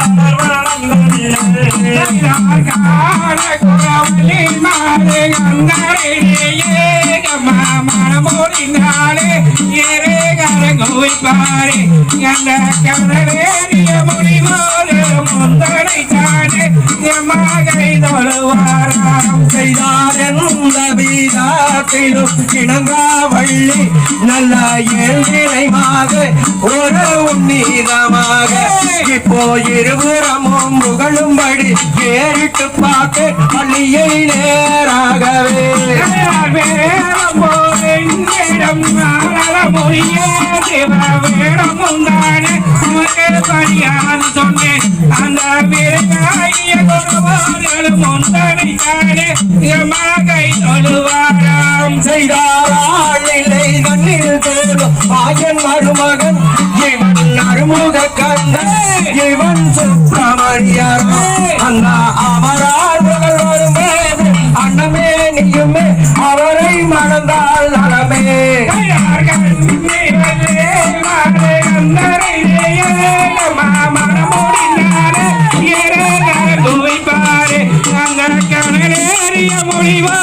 I'm Pari அந்த கவலைய முடிவோடு முந்தனை தானே மகை தொழுவாராம் செய்தாரெந்த வீதாத்திலும் இணங்காவள்ளி நல்ல ஏழ்நிலைமாக ஒரு உன்னீதமாக இப்போ இருபுறமும் புகழும்படி ஏறிட்டு பார்த்து பள்ளியை நேராகவே. வேடம் வேடம் உண்டானே பணியான் சொன்னேன் அந்த வீரகாய கொடுவார்கள் முந்தனை தானே மகை தொழுவாராம் செய்தாராளில்லை கண்ணில் தேடும் ஆயன் மருமகன் இவன் அருமுக கண்ணன் இவன் சுப்பிரமணியர். அந்த அமரார் புகழ் வரும்போது அண்ணமே நீயுமே அவரை மறந்தால் நலமே. we were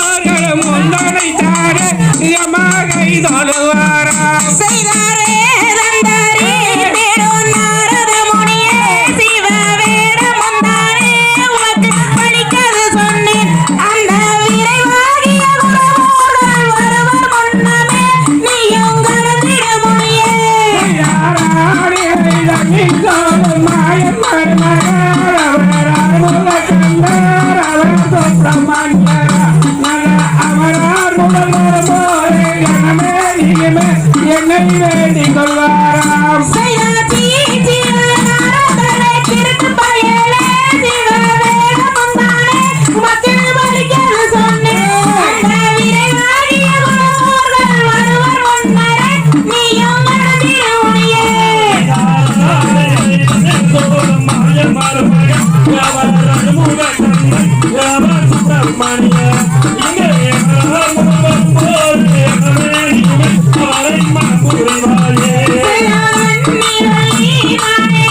你妈！